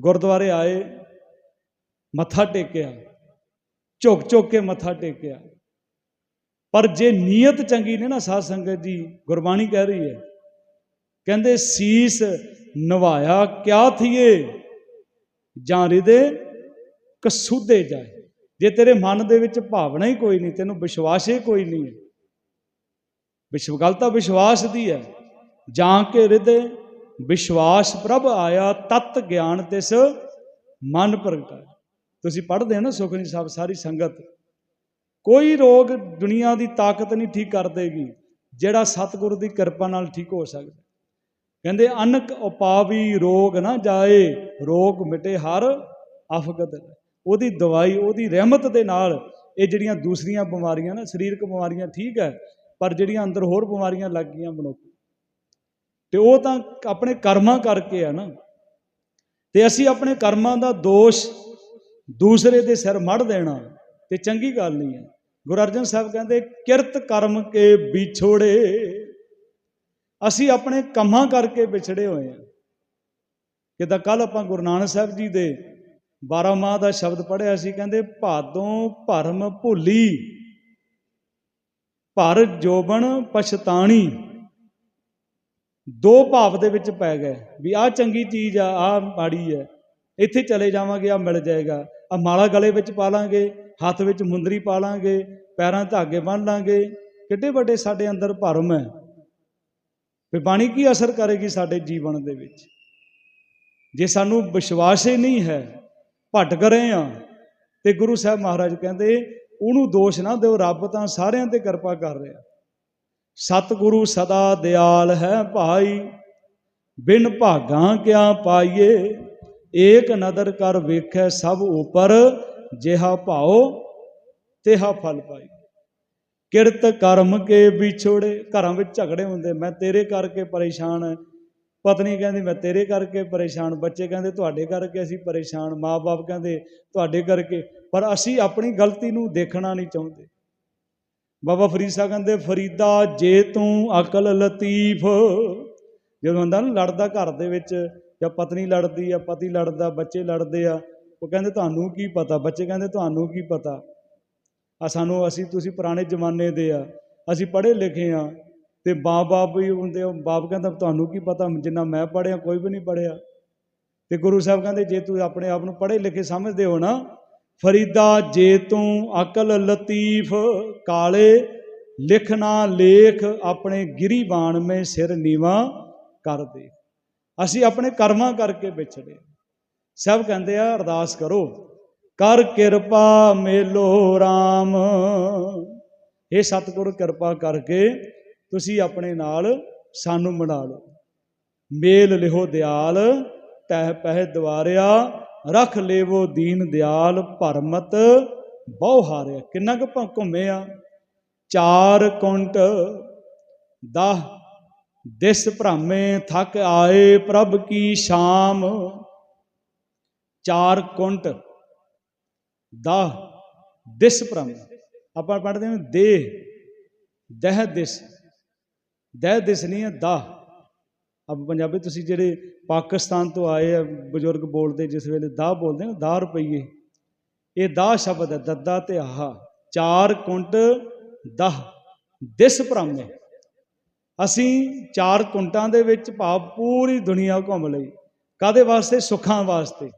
ਗੁਰਦੁਆਰੇ ਆਏ, ਮੱਥਾ ਟੇਕਿਆ, ਝੁਕ ਝੁਕ ਕੇ ਮੱਥਾ ਟੇਕਿਆ। ਪਰ ਜੇ ਨੀਅਤ ਚੰਗੀ ਨੇ ਨਾ ਸਾਧ ਸੰਗਤ ਜੀ, ਗੁਰਬਾਣੀ ਕਹਿ ਰਹੀ ਹੈ, ਕਹਿੰਦੇ, ਸੀਸ ਨਵਾਇਆ ਕਿਆ ਥੀਏ? ਜਾਂ ਰਿਦੇ ਕਸੂਦੇ ਜਾਏ। ਜੇ ਤੇਰੇ ਮਨ ਦੇ ਵਿੱਚ ਭਾਵਨਾ ਹੀ ਕੋਈ ਨਹੀਂ, ਤੈਨੂੰ ਵਿਸ਼ਵਾਸ ਹੀ ਕੋਈ ਨਹੀਂ ਹੈ। ਵਿਸ਼ਵ ਗੱਲ ਤਾਂ ਵਿਸ਼ਵਾਸ ਦੀ ਹੈ। ਜਾਂ ਕੇ ਹਿਰਦੇ ਵਿਸ਼ਵਾਸ ਪ੍ਰਭ ਆਇਆ, ਤਤ ਗਿਆਨ ਤਿਸ ਮਨ ਪ੍ਰਗਟਾਇਆ ਤੁਸੀਂ ਪੜ੍ਹਦੇ ਹੋ ਨਾ ਸੁਖਨੀ ਸਾਹਿਬ ਸਾਰੀ ਸੰਗਤ? ਕੋਈ ਰੋਗ ਦੁਨੀਆ ਦੀ ਤਾਕਤ ਨਹੀਂ ਠੀਕ ਕਰ ਦੇਗੀ ਜਿਹੜਾ ਸਤਿਗੁਰੂ ਦੀ ਕਿਰਪਾ ਨਾਲ ਠੀਕ ਹੋ ਸਕਦਾ। ਕਹਿੰਦੇ, ਅਨਕ ਉਪਾਵੀ ਰੋਗ ਨਾ ਜਾਏ, ਰੋਗ ਮਿਟੇ ਹਰ ਅਫਗਤ ਉਹਦੀ ਦਵਾਈ, ਉਹਦੀ ਰਹਿਮਤ ਦੇ ਨਾਲ ਇਹ ਜਿਹੜੀਆਂ ਦੂਸਰੀਆਂ ਬਿਮਾਰੀਆਂ ਨਾ, ਸਰੀਰਕ ਬਿਮਾਰੀਆਂ ਠੀਕ ਹੈ, ਪਰ ਜਿਹੜੀਆਂ ਅੰਦਰ ਹੋਰ ਬਿਮਾਰੀਆਂ ਲੱਗ ਗਈਆਂ ਮਨੁੱਖ ਤੇ ਉਹ ਤਾਂ ਆਪਣੇ ਕਰਮਾਂ ਕਰਕੇ ਆ ਨਾ। ਤੇ ਅਸੀਂ ਆਪਣੇ ਕਰਮਾਂ ਦਾ ਦੋਸ਼ ਦੂਸਰੇ ਦੇ ਸਿਰ ਮੜ ਦੇਣਾ, ਤੇ ਚੰਗੀ ਗੱਲ ਨਹੀਂ ਹੈ। ਗੁਰੂ ਅਰਜਨ ਸਾਹਿਬ ਕਹਿੰਦੇ, ਕਿਰਤ ਕਰਮ ਕੇ ਵਿਛੋੜੇ। ਅਸੀਂ ਆਪਣੇ ਕੰਮਾਂ ਕਰਕੇ ਵਿਛੜੇ ਹੋਏ ਆ ਕਿਦਾਂ ਕੱਲ ਆਪਾਂ ਗੁਰੂ ਨਾਨਕ ਸਾਹਿਬ ਜੀ ਦੇ 12 ਮਾਹ ਦਾ ਸ਼ਬਦ ਪੜਿਆ ਸੀ, ਕਹਿੰਦੇ, ਭਾਦੋਂ ਭਰਮ ਭੁੱਲੀ, ਭਰ ਜੋਬਨ ਪਛਤਾਣੀ। ਦੋ ਭਾਵ ਦੇ ਵਿੱਚ ਪੈ ਗਏ ਵੀ ਆਹ ਚੰਗੀ ਚੀਜ਼ ਆ, ਆਹ ਮਾੜੀ ਹੈ ਇੱਥੇ ਚਲੇ ਜਾਵਾਂਗੇ ਆ ਮਿਲ ਜਾਏਗਾ। ਆ ਮਾਲਾ ਗਲੇ ਵਿੱਚ ਪਾ ਲਾਂਗੇ, ਹੱਥ ਵਿੱਚ ਮੁੰਦਰੀ ਪਾ ਲਾਂਗੇ, ਪੈਰਾਂ ਧਾਗੇ ਬੰਨ ਲਾਂਗੇ। ਕਿੱਡੇ ਵੱਡੇ ਸਾਡੇ ਅੰਦਰ ਭਰਮ ਹੈ। ਵੀ ਬਾਣੀ ਕੀ ਅਸਰ ਕਰੇਗੀ ਸਾਡੇ ਜੀਵਨ ਦੇ ਵਿੱਚ? ਜੇ ਸਾਨੂੰ ਵਿਸ਼ਵਾਸ ਹੀ ਨਹੀਂ ਹੈ, ਭਟਕ ਰਹੇ ਆ ਤੇ ਗੁਰੂ ਸਾਹਿਬ ਮਹਾਰਾਜ ਕਹਿੰਦੇ, ਉਹਨੂੰ ਦੋਸ਼ ਨਾ ਦਿਓ, ਰੱਬ ਤਾਂ ਸਾਰਿਆਂ ਤੇ ਕਿਰਪਾ ਕਰ ਰਿਹਾ। ਸਤਿਗੁਰੂ ਸਦਾ ਦਿਆਲ ਹੈ ਭਾਈ, ਬਿਨ ਭਾਗਾਂ ਕਿਆ ਪਾਈਏ? ਏਕ ਨਦਰ ਕਰ ਵੇਖੈ ਸਭ ਉਪਰ, ਜਿਹਾ ਭਾਉ, ਤਿਹਾ ਫਲ ਪਾਈ। ਕਿਰਤ ਕਰਮ ਕੇ ਵਿਛੋੜੇ, ਘਰਾਂ ਵਿੱਚ ਝਗੜੇ ਹੁੰਦੇ, ਮੈਂ ਤੇਰੇ ਕਰਕੇ ਪਰੇਸ਼ਾਨ ਪਤਨੀ ਕਹਿੰਦੀ, ਮੈਂ ਤੇਰੇ ਕਰਕੇ ਪਰੇਸ਼ਾਨ, ਬੱਚੇ ਕਹਿੰਦੇ, ਤੁਹਾਡੇ ਕਰਕੇ ਅਸੀਂ ਪਰੇਸ਼ਾਨ ਮਾਪੇ ਕਹਿੰਦੇ, ਤੁਹਾਡੇ ਕਰਕੇ। ਪਰ ਅਸੀਂ ਆਪਣੀ ਗਲਤੀ ਨੂੰ ਦੇਖਣਾ ਨਹੀਂ ਚਾਹੁੰਦੇ। ਬਾਬਾ ਫਰੀਦ ਸਾਹਿਬ ਕਹਿੰਦੇ, ਫਰੀਦਾ ਜੇ ਤੂੰ ਅਕਲ ਲਤੀਫ। ਜਦੋਂ ਹੁੰਦਾ ਨਾ, ਲੜਦਾ ਘਰ ਦੇ ਵਿੱਚ, ਜਾਂ ਪਤਨੀ ਲੜਦੀ ਆ, ਪਤੀ ਲੜਦਾ, ਬੱਚੇ ਲੜਦੇ ਆ, ਉਹ ਕਹਿੰਦੇ, ਤੁਹਾਨੂੰ ਕੀ ਪਤਾ? ਬੱਚੇ ਕਹਿੰਦੇ, ਤੁਹਾਨੂੰ ਕੀ ਪਤਾ? ਆ ਸਾਨੂੰ, ਅਸੀਂ, ਤੁਸੀਂ ਪੁਰਾਣੇ ਜ਼ਮਾਨੇ ਦੇ ਆ, ਅਸੀਂ ਪੜ੍ਹੇ ਲਿਖੇ ਆ, ਤੇ ਬਾਪ ਵੀ ਹੁੰਦੇ ਉਹ ਬਾਪ ਕਹਿੰਦਾ, ਤੁਹਾਨੂੰ ਕੀ ਪਤਾ? ਜਿੰਨਾ ਮੈਂ ਪੜ੍ਹਿਆ, ਕੋਈ ਵੀ ਨਹੀਂ ਪੜ੍ਹਿਆ। ਤੇ ਗੁਰੂ ਸਾਹਿਬ ਕਹਿੰਦੇ, ਜੇ ਤੂੰ ਆਪਣੇ ਆਪ ਨੂੰ ਪੜ੍ਹੇ ਲਿਖੇ ਸਮਝਦੇ ਹੋ ਨਾ ਫਰੀਦਾ ਜੇ ਤੂੰ ਅਕਲ ਲਤੀਫ, ਕਾਲੇ ਲਿਖਣਾ ਲੇਖ, ਆਪਣੇ ਗਿਰੀਬਾਨ ਮੇ ਸਿਰ ਨੀਵਾ ਕਰ ਦੇ। ਅਸੀਂ ਆਪਣੇ ਕਰਮਾਂ ਕਰਕੇ ਵਿਛੜੇ ਸਭ ਕਹਿੰਦੇ ਆ, ਅਰਦਾਸ ਕਰੋ, ਕਰ ਕਿਰਪਾ ਮੇਲੋ RAM ਇਹ ਸਤਿਗੁਰ, ਕਿਰਪਾ ਕਰਕੇ ਤੁਸੀਂ ਆਪਣੇ ਨਾਲ ਸਾਨੂੰ ਬਣਾ ਲਓ। ਮੇਲ ਲਿਹੋ ਦਿਆਲ, ਤਹਿ ਪਹਿ ਦਵਾਰਿਆ ਰਖ ਲੇਵੋ ਦੀਨ ਦਿਆਲ ਭਰਮਤ ਬਹੁ ਹਾਰਿਆ ਕਿੰਨਾ ਕੁ ਘੁੰਮੇ ਆ? ਚਾਰ ਕੁੰਟ 10 ਦਿਸ ਭਰਾਮੇ ਥੱਕ ਆਏ ਪ੍ਰਭ ਕੀ ਸ਼ਾਮ। ਚਾਰ ਕੁੰਟ 10 ਦਿਸ ਭਰਾਮੇ। ਆਪਾਂ ਪੜਦੇ ਹਾਂ ਦੇ ਦਹ ਦਿਸ। ਦਹ ਦਿਸ ਨਹੀਂ ਹੈ 10 ਆਪਾਂ ਪੰਜਾਬੀ ਤੁਸੀਂ ਜਿਹੜੇ ਪਾਕਿਸਤਾਨ ਤੋਂ ਆਏ ਆ, ਬਜ਼ੁਰਗ ਬੋਲਦੇ ਜਿਸ ਵੇਲੇ ਦਾ ਬੋਲਦੇ ਨੇ 10 ਰੁਪਈਏ। ਇਹ ਦਾ ਸ਼ਬਦ ਹੈ, ਦੱਦਾ ਤੇ ਆਹਾ। ਚਾਰ ਕੁੰਟ ਦਹ। ਦਿਸ ਭ੍ਰਮੇ ਅਸੀਂ ਚਾਰ ਕੁੰਟਾਂ ਦੇ ਵਿੱਚ ਭਾਵ ਪੂਰੀ ਦੁਨੀਆ ਘੁੰਮ ਲਈ। ਕਾਦੇ ਵਾਸਤੇ? ਸੁੱਖਾਂ ਵਾਸਤੇ।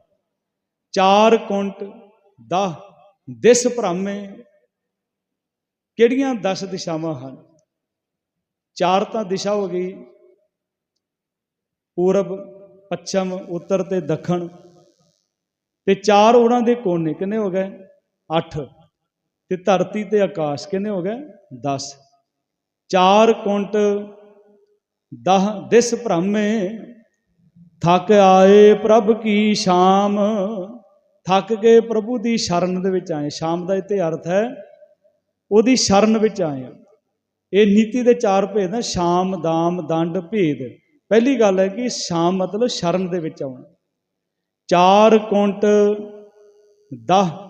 ਚਾਰ ਕੁੰਟ 10 ਦਿਸ ਭ੍ਰਮੇ ਕਿਹੜੀਆਂ 10 ਦਿਸ਼ਾਵਾਂ ਹਨ? ਚਾਰ ਤਾਂ ਦਿਸ਼ਾ ਹੋ ਗਈ। ਪੂਰਬ, ਪੱਛਮ, ਉੱਤਰ ਤੇ ਦੱਖਣ ਤੇ ਚਾਰ ਉਹਨਾਂ ਦੇ ਕੋਨੇ ਕਿੰਨੇ ਹੋ ਗਏ? 8 ਤੇ ਧਰਤੀ ਤੇ ਆਕਾਸ਼ ਕਿੰਨੇ ਹੋ ਗਏ? 10 ਚਾਰ ਕੁੰਟ ਦਹ ਦਿਸ ਭ੍ਰਮੇ, ਥੱਕ ਆਏ ਪ੍ਰਭ ਕੀ ਸ਼ਾਮ। ਥੱਕ ਕੇ ਪ੍ਰਭੂ ਦੀ ਸ਼ਰਨ ਦੇ ਵਿੱਚ ਆਏ। ਸ਼ਾਮ ਦਾ ਇੱਥੇ ਅਰਥ ਹੈ, ਉਹਦੀ ਸ਼ਰਨ ਵਿੱਚ ਆਏ। ਇਹ ਨੀਤੀ ਦੇ ਚਾਰ ਭੇਦ ਨੇ ਸ਼ਾਮ, ਦਾਮ, ਦੰਡ, ਭੇਦ। ਪਹਿਲੀ ਗੱਲ ਹੈ ਕਿ ਸ਼ਾਮ ਮਤਲਬ ਸ਼ਰਨ ਦੇ ਵਿੱਚ ਆਉਣਾ। ਚਾਰ ਕੁੰਟ ਦਹ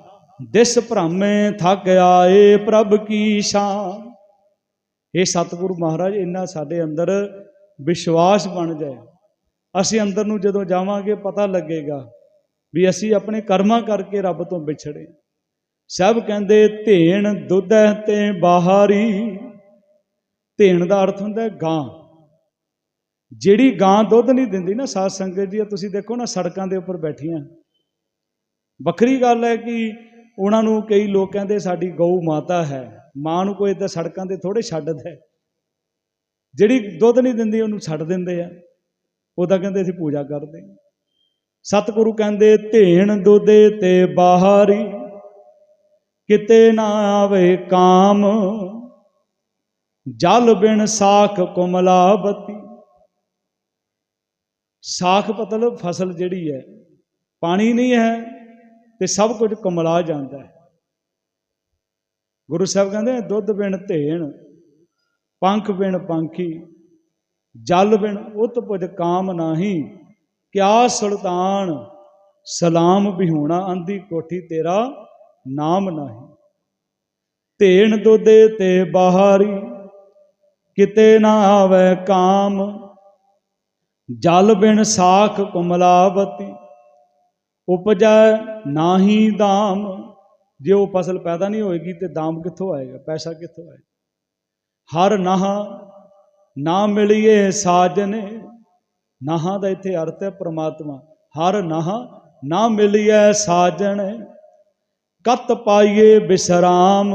ਦਿਸ ਭ੍ਰਮੇ ਥੱਕ ਆਏ ਪ੍ਰਭ ਕੀ ਸ਼ਾਮ। ਇਹ ਸਤਿਗੁਰੂ ਮਹਾਰਾਜ, ਇੰਨਾ ਸਾਡੇ ਅੰਦਰ ਵਿਸ਼ਵਾਸ ਬਣ ਜਾਏ। ਅਸੀਂ ਅੰਦਰ ਨੂੰ ਜਦੋਂ ਜਾਵਾਂਗੇ ਪਤਾ ਲੱਗੇਗਾ ਵੀ ਅਸੀਂ ਆਪਣੇ ਕਰਮਾਂ ਕਰਕੇ ਰੱਬ ਤੋਂ ਵਿਛੜੇ। ਸਭ ਕਹਿੰਦੇ ਧੇਣ ਦੁੱਧ ਤੇ ਬਾਹਰੀ। ਧੇਣ ਦਾ ਅਰਥ ਹੁੰਦਾ ਗਾਂ। ਜਿਹੜੀ ਗਾਂ ਦੁੱਧ ਨਹੀਂ ਦਿੰਦੀ ਨਾ ਸਾਧ ਸੰਗਤ ਜੀ, ਤੁਸੀਂ ਦੇਖੋ ਨਾ ਸੜਕਾਂ ਦੇ ਉੱਪਰ ਬੈਠੀਆਂ। ਵੱਖਰੀ ਗੱਲ ਹੈ ਕਿ ਉਹਨਾਂ ਨੂੰ ਕਈ ਲੋਕ ਕਹਿੰਦੇ ਸਾਡੀ ਗਊ ਮਾਤਾ ਹੈ, ਮਾਂ ਨੂੰ ਕੋਈ ਤਾਂ ਸੜਕਾਂ ਤੇ ਥੋੜੇ ਛੱਡਦਾ ਹੈ। ਜਿਹੜੀ ਦੁੱਧ ਨਹੀਂ ਦਿੰਦੀ, ਉਹਨੂੰ ਛੱਡ ਦਿੰਦੇ ਆ। ਉਹਦਾ ਕਹਿੰਦੇ ਅਸੀਂ ਪੂਜਾ ਕਰਦੇ ਸਤਿਗੁਰੂ ਕਹਿੰਦੇ, ਧੇਣ ਦੁੱਧੇ ਤੇ ਬਾਹਰੀ, ਕਿਤੇ ਨਾ ਆਵੇ ਕਾਮ, ਜਲ ਬਿਨ ਸਾਖ ਕੁਮਲਾਵਤੀ ਸਾਖ ਮਤਲਬ ਫਸਲ ਜਿਹੜੀ ਹੈ, ਪਾਣੀ ਨਹੀਂ ਹੈ ਤੇ ਸਭ ਕੁਝ ਕਮਲਾ ਜਾਂਦਾ ਹੈ। ਗੁਰੂ ਸਾਹਿਬ ਕਹਿੰਦੇ, ਦੁੱਧ ਬਿਨ ਧੇਣ, ਪੰਖ ਬਿਨ ਪੰਖੀ, ਜਲ ਬਿਨ ਉਤ ਪੁਜ ਕਾਮ ਨਾਹੀ, ਕਿਆ ਸੁਲਤਾਨ ਸਲਾਮ ਬਿਹੂਣਾ ਅੰਦੀ ਕੋਠੀ ਤੇਰਾ ਨਾਮ ਨਾਹੀ। ਧੇਣ ਦੁੱਧੇ ਤੇ ਬਾਹਰੀ, ਕਿਤੇ ਨਾ ਆਵੇ ਕਾਮ ਜਲ ਬਿਨ ਸਾਖ ਕੁਮਲਾਵਤੀ, ਉਪਜੈ ਨਾਹੀ ਦਾਮ ਜੇ ਉਹ ਫਸਲ ਪੈਦਾ ਨਹੀਂ ਹੋਏਗੀ ਤੇ ਦਾਮ ਕਿੱਥੋਂ ਆਏਗਾ, ਪੈਸਾ ਕਿੱਥੋਂ ਆਏਗਾ? ਹਰ ਨਾਹ ਨਾ ਮਿਲੀਏ ਸਾਜਨੇ, ਨਾਹਾਂ ਦਾ ਇੱਥੇ ਅਰਥ ਹੈ ਪ੍ਰਮਾਤਮਾ। ਹਰ ਨਾਹ ਨਾ ਮਿਲੀਏ ਸਾਜਣ ਕਤ ਪਾਈਏ ਬਿਸਰਾਮ।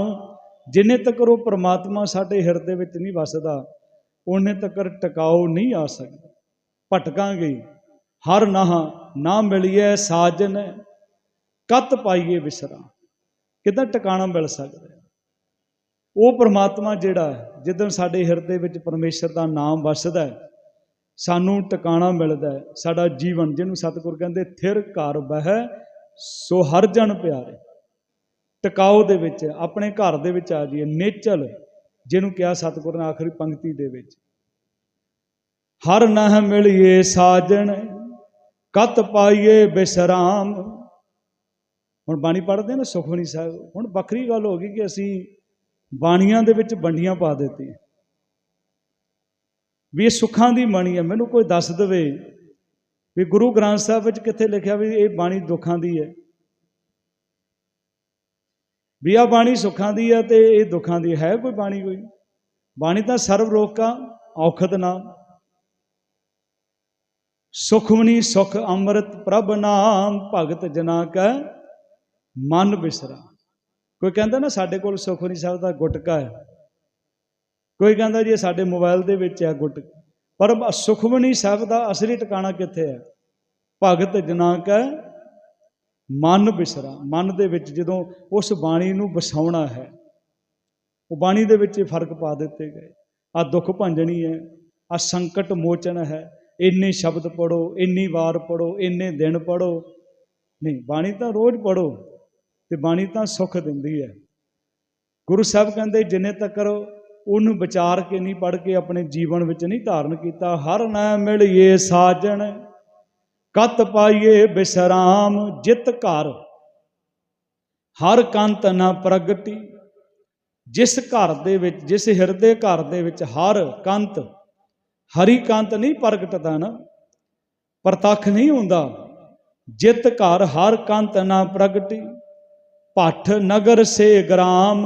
ਜਿੰਨੇ ਤੱਕ ਉਹ ਪ੍ਰਮਾਤਮਾ ਸਾਡੇ ਹਿਰਦੇ ਵਿੱਚ ਨਹੀਂ ਵਸਦਾ, ਉਹਨੇ ਤੱਕ ਟਿਕਾਓ ਨਹੀਂ ਆ ਸਕਦਾ। ਭਟਕਾਂਗੇ। ਹਰ ਨਾਹ ਨਾ ਮਿਲਿਏ ਸਾਜਨ, ਕਤ ਪਾਈਏ ਵਿਸ਼ਰਾ। ਕਿਦਾਂ ਟਿਕਾਣਾ ਮਿਲ ਸਕਦਾ ਉਹ ਪ੍ਰਮਾਤਮਾ ਜਿਹੜਾ ਹੈ ਸਾਡੇ ਹਿਰਦੇ ਵਿੱਚ ਪਰਮੇਸ਼ਰ ਦਾ ਨਾਮ ਵਸਦਾ ਹੈ, ਸਾਨੂੰ ਟਿਕਾਣਾ ਮਿਲਦਾ ਹੈ। ਸਾਡਾ ਜੀਵਨ, ਜਿਹਨੂੰ ਸਤਿਗੁਰ ਕਹਿੰਦੇ, ਥਿਰ ਘਰ ਬਹਿ, ਸੋ ਹਰ ਜਨ ਪਿਆਰੇ। ਟਿਕਾਓ ਦੇ ਵਿੱਚ, ਆਪਣੇ ਘਰ ਦੇ ਵਿੱਚ ਆ ਜਾਈਏ, ਨੇਚਲ, ਜਿਹਨੂੰ ਕਿਹਾ ਸਤਿਗੁਰ ਨੇ ਆਖਰੀ ਪੰਕਤੀ ਦੇ ਵਿੱਚ। ਹਰ ਨਹ ਮਿਲਿਏ ਸਾਜਣ, ਕਤ ਪਾਈਏ ਬਿਸਰਾਮ। ਹੁਣ ਬਾਣੀ ਪੜ੍ਹਦੇ ਨਾ ਸੁਖਮਨੀ ਸਾਹਿਬ, ਹੁਣ ਵੱਖਰੀ ਗੱਲ ਹੋ ਗਈ ਕਿ ਅਸੀਂ ਬਾਣੀਆਂ ਦੇ ਵਿੱਚ ਵੰਡੀਆਂ ਪਾ ਦਿੱਤੀਆਂ। ਵੀ ਇਹ ਸੁੱਖਾਂ ਦੀ ਬਾਣੀ ਹੈ ਮੈਨੂੰ ਕੋਈ ਦੱਸ ਦੇਵੇ ਵੀ ਗੁਰੂ ਗ੍ਰੰਥ ਸਾਹਿਬ ਵਿੱਚ ਕਿੱਥੇ ਲਿਖਿਆ ਵੀ ਇਹ ਬਾਣੀ ਦੁੱਖਾਂ ਦੀ ਹੈ। ਵੀ ਆ ਬਾਣੀ ਸੁੱਖਾਂ ਦੀ ਹੈ ਤੇ ਇਹ ਦੁੱਖਾਂ ਦੀ ਹੈ ਕੋਈ ਬਾਣੀ ਕੋਈ? ਬਾਣੀ ਤਾਂ ਸਰਵ ਰੋਕਾ ਔਖਦ ਨਾਮ। ਸੁਖਮਨੀ ਸੁਖ ਅੰਮ੍ਰਿਤ ਪ੍ਰਭ ਨਾਮ ਭਗਤ ਜਨਾ ਕੈ ਮਨ ਬਿਸਰਾ। ਕੋਈ ਕਹਿੰਦਾ ਨਾ ਸਾਡੇ ਕੋਲ ਸੁਖਮਨੀ ਸਾਹਿਬ ਦਾ ਗੁਟਕਾ ਹੈ। ਕੋਈ ਕਹਿੰਦਾ ਜੀ ਸਾਡੇ ਮੋਬਾਈਲ ਦੇ ਵਿੱਚ ਹੈ ਗੁਟ ਪਰ ਸੁਖਮਨੀ ਸਾਹਿਬ ਦਾ ਅਸਲੀ ਟਿਕਾਣਾ ਕਿੱਥੇ ਹੈ? ਭਗਤ ਜਨਾ ਕੈ ਮਨ ਬਿਸਰਾ। ਮਨ ਦੇ ਵਿੱਚ ਜਦੋਂ ਉਸ ਬਾਣੀ ਨੂੰ ਵਸਾਉਣਾ ਹੈ, ਉਹ ਬਾਣੀ ਦੇ ਵਿੱਚ ਇਹ ਫ਼ਰਕ ਪਾ ਦਿੱਤੇ ਗਏ। ਆ ਦੁੱਖ ਭੰਜਣੀ ਹੈ ਆ ਸੰਕਟ ਮੋਚਨ ਹੈ ਇੰਨੇ ਸ਼ਬਦ ਪੜੋ ਇੰਨੀ ਵਾਰ ਪੜੋ ਇੰਨੇ ਦਿਨ ਪੜੋ ਨਹੀਂ, ਬਾਣੀ ਤਾਂ ਰੋਜ਼ ਪੜੋ ਤੇ ਬਾਣੀ ਤਾਂ ਸੁੱਖ ਦਿੰਦੀ ਹੈ। ਗੁਰੂ ਸਾਹਿਬ ਕਹਿੰਦੇ, ਜਿੰਨੇ ਤੱਕ ਉਹਨੂੰ ਵਿਚਾਰ ਕੇ ਨਹੀਂ ਪੜ ਕੇ ਆਪਣੇ ਜੀਵਨ ਵਿੱਚ ਨਹੀਂ ਧਾਰਨ ਕੀਤਾ। ਹਰ ਨਾ ਮਿਲਿਏ ਸਾਜਣ, ਕਤ ਪਾਈਏ ਬਿਸਰਾਮ, ਜਿਤ ਘਰ। ਹਰ ਕੰਤ ਨਾ ਪ੍ਰਗਟੀ, ਜਿਸ ਘਰ ਦੇ ਵਿੱਚ, ਜਿਸ ਹਿਰਦੇ ਘਰ ਦੇ ਵਿੱਚ ਹਰ ਕੰਤ ਹਰੀ ਕੰਤ ਨਹੀਂ ਪ੍ਰਗਟਦਾ ਨਾ, ਪ੍ਰਤੱਖ ਨਹੀਂ ਹੁੰਦਾ। ਜਿਤ ਘਰ ਹਰ ਕੰਤ ਨਾ ਪ੍ਰਗਟੀ, ਭੱਠ ਨਗਰ ਸੇ ਗ੍ਰਾਮ।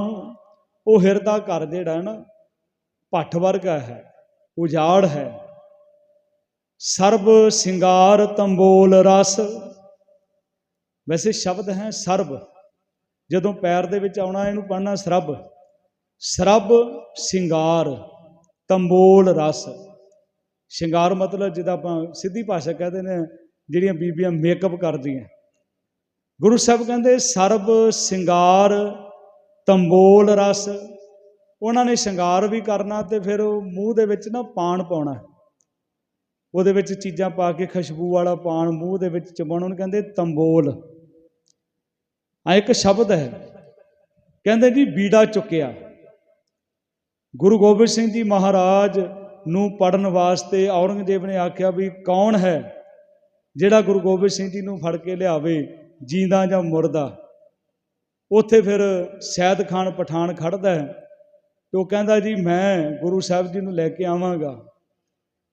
ਉਹ ਹਿਰਦਾ ਘਰ ਜਿਹੜਾ ਨਾ, ਭੱਠ ਵਰਗਾ ਹੈ, ਉਜਾੜ ਹੈ। ਸਰਬ ਸਿੰਗਾਰ ਤੰਬੋਲ ਰਸ। ਵੈਸੇ ਸ਼ਬਦ ਹੈ ਸਰਬ। ਜਦੋਂ ਪੈਰ ਦੇ ਵਿੱਚ ਆਉਣਾ, ਇਹਨੂੰ ਪੜਨਾ ਸਰਬ। ਸਰਬ ਸਿੰਗਾਰ, ਤੰਬੋਲ ਰਸ। ਸ਼ਿੰਗਾਰ ਮਤਲਬ ਜਿਹਦਾ ਆਪਾਂ ਸਿੱਧੀ ਭਾਸ਼ਾ ਕਹਿੰਦੇ ਨੇ ਜਿਹੜੀਆਂ ਬੀਬੀਆਂ ਮੇਕਅਪ ਕਰਦੀਆਂ। ਗੁਰੂ ਸਾਹਿਬ ਕਹਿੰਦੇ, ਸਰਬ ਸਿੰਗਾਰ ਤੰਬੋਲ ਰਸ। ਉਹਨਾਂ ਨੇ ਸ਼ਿੰਗਾਰ ਵੀ ਕਰਨਾ ਤੇ ਫਿਰ ਉਹ ਮੂੰਹ ਦੇ ਵਿੱਚ ਨਾ ਪਾਣ ਪਾਉਣਾ। ਉਹਦੇ ਵਿੱਚ ਚੀਜ਼ਾਂ ਪਾ ਕੇ ਖੁਸ਼ਬੂ ਵਾਲਾ ਪਾਣ ਮੂੰਹ ਦੇ ਵਿੱਚ ਚਬਾਉਣਾ ਉਹਨੂੰ ਕਹਿੰਦੇ ਤੰਬੋਲ। ਆ ਇੱਕ ਸ਼ਬਦ ਹੈ। ਕਹਿੰਦੇ ਜੀ, ਬੀੜਾ ਚੁੱਕਿਆ। ਗੁਰੂ ਗੋਬਿੰਦ ਸਿੰਘ ਜੀ ਮਹਾਰਾਜ ਨੂੰ ਪੜਨ ਵਾਸਤੇ ਔਰੰਗਜ਼ੇਬ ਨੇ ਆਖਿਆ ਵੀ ਕੌਣ ਹੈ ਜਿਹੜਾ ਗੁਰੂ ਗੋਬਿੰਦ ਸਿੰਘ ਜੀ ਨੂੰ ਫੜ ਕੇ ਲਿਆਵੇ ਜੀਂਦਾ ਜਾਂ ਮੁਰਦਾ? ਉੱਥੇ ਫਿਰ ਸੈਦ ਖਾਨ ਪਠਾਨ ਖੜਦਾ ਹੈ ਤੇ ਉਹ ਕਹਿੰਦਾ ਜੀ, ਮੈਂ ਗੁਰੂ ਸਾਹਿਬ ਜੀ ਨੂੰ ਲੈ ਕੇ ਆਵਾਂਗਾ।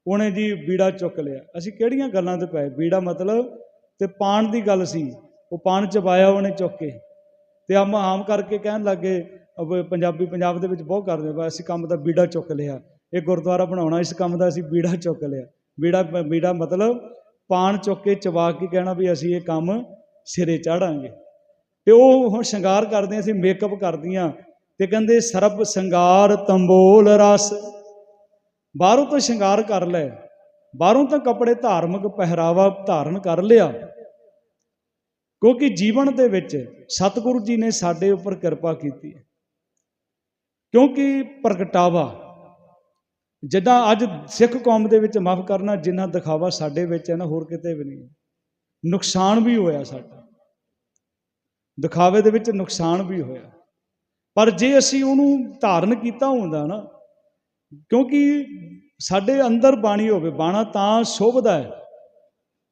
ਉਹਨੇ ਜੀ ਬੀੜਾ ਚੁੱਕ ਲਿਆ। ਅਸੀਂ ਕਿਹੜੀਆਂ ਗੱਲਾਂ ਤੇ ਪਏ? ਬੀੜਾ ਮਤਲਬ ਤੇ ਪਾਣ ਦੀ ਗੱਲ ਸੀ। ਉਹ ਪਾਣ ਚਬਾਇਆ ਉਹਨੇ ਚੁੱਕ ਕੇ। ਤੇ ਆਮ ਆਮ ਕਰਕੇ ਕਹਿਣ ਲੱਗੇ, ਅਬ ਪੰਜਾਬੀ ਪੰਜਾਬ ਦੇ ਵਿੱਚ ਬਹੁਤ ਕਰਦੇ ਵਾ ਅਸੀਂ ਕੰਮ ਦਾ ਬੀੜਾ ਚੁੱਕ ਲਿਆ। ਇਹ ਗੁਰਦੁਆਰਾ ਬਣਾਉਣਾ, ਇਸ ਕੰਮ ਦਾ ਅਸੀਂ ਬੀੜਾ ਚੁੱਕ ਲਿਆ। ਬੀੜਾ ਬੀੜਾ ਮਤਲਬ ਪਾਣ ਚੁੱਕ ਕੇ ਚਬਾ ਕੇ ਕਹਿਣਾ ਵੀ ਅਸੀਂ ਇਹ ਕੰਮ ਸਿਰੇ ਚਾੜਾਂਗੇ। ਤੇ ਉਹ ਹੁਣ ਸ਼ਿੰਗਾਰ ਕਰਦੇ ਅਸੀਂ ਮੇਕਅਪ ਕਰਦੀਆਂ ਤੇ ਕਹਿੰਦੇ, ਸਰਬ ਸ਼ਿੰਗਾਰ ਤੰਬੋਲ ਰਸ। ਬਾਹਰੋਂ ਤਾਂ ਸ਼ਿੰਗਾਰ ਕਰ ਲੈ, ਬਾਹਰੋਂ ਤਾਂ ਕੱਪੜੇ ਧਾਰਮਿਕ ਪਹਿਰਾਵਾ ਧਾਰਨ ਕਰ ਲਿਆ। ਕਿਉਂਕਿ ਜੀਵਨ ਦੇ ਵਿੱਚ ਸਤਿਗੁਰੂ ਜੀ ਨੇ ਸਾਡੇ ਉੱਪਰ ਕਿਰਪਾ ਕੀਤੀ ਹੈ। ਕਿਉਂਕਿ ਪ੍ਰਗਟਾਵਾ ਜਿੱਦਾਂ ਅੱਜ ਸਿੱਖ ਕੌਮ ਦੇ ਵਿੱਚ ਮਾਫ ਕਰਨਾ, ਜਿੰਨਾ ਦਿਖਾਵਾ ਸਾਡੇ ਵਿੱਚ ਹੈ ਨਾ, ਹੋਰ ਕਿਤੇ ਵੀ ਨਹੀਂ ਨੁਕਸਾਨ ਵੀ ਹੋਇਆ ਸਾਡਾ। ਦਿਖਾਵੇ ਦੇ ਵਿੱਚ ਨੁਕਸਾਨ ਵੀ ਹੋਇਆ। ਪਰ ਜੇ ਅਸੀਂ ਉਹਨੂੰ ਧਾਰਨ ਕੀਤਾ ਹੁੰਦਾ ਨਾ, ਕਿਉਂਕਿ ਸਾਡੇ ਅੰਦਰ ਬਾਣੀ ਹੋਵੇ, ਬਾਣਾ ਤਾਂ ਸ਼ੋਭਦਾ ਹੈ।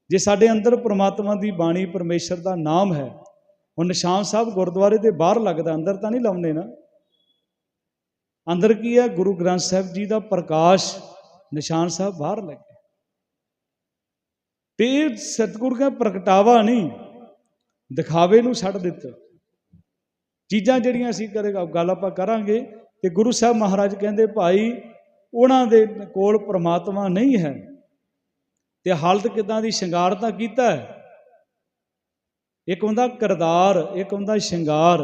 ਜੇ ਸਾਡੇ ਅੰਦਰ ਪ੍ਰਮਾਤਮਾ ਦੀ ਬਾਣੀ, ਪਰਮੇਸ਼ਰ ਦਾ ਨਾਮ ਹੈ ਉਹ ਨਿਸ਼ਾਨ ਸਾਹਿਬ ਗੁਰਦੁਆਰੇ ਦੇ ਬਾਹਰ ਲੱਗਦਾ, ਅੰਦਰ ਤਾਂ ਨਹੀਂ ਲਾਉਂਦੇ ਨਾ। ਅੰਦਰ ਕੀ ਹੈ? ਗੁਰੂ ਗ੍ਰੰਥ ਸਾਹਿਬ ਜੀ ਦਾ ਪ੍ਰਕਾਸ਼ ਨਿਸ਼ਾਨ ਸਾਹਿਬ ਬਾਹਰ ਲੱਗੇ ਤੇ ਇਹ ਸਤਿਗੁਰ ਦਾ ਪ੍ਰਗਟਾਵਾ ਨਹੀਂ, ਦਿਖਾਵੇ ਨੂੰ ਛੱਡ ਦਿੱਤਾ। ਚੀਜ਼ਾਂ ਜਿਹੜੀਆਂ ਅਸੀਂ ਕਰੇਗਾ ਗੱਲ ਆਪਾਂ ਕਰਾਂਗੇ, ਤੇ ਗੁਰੂ ਸਾਹਿਬ ਮਹਾਰਾਜ ਕਹਿੰਦੇ, ਭਾਈ, ਉਹਨਾਂ ਦੇ ਕੋਲ ਪ੍ਰਮਾਤਮਾ ਨਹੀਂ ਹੈ। ਤੇ ਹਾਲਤ ਕਿਦਾਂ ਦੀ? ਸ਼ਿੰਗਾਰ ਤਾਂ ਕੀਤਾ ਹੈ। ਇੱਕ ਹੁੰਦਾ ਕਰਦਾਰ, ਇੱਕ ਹੁੰਦਾ ਸ਼ਿੰਗਾਰ।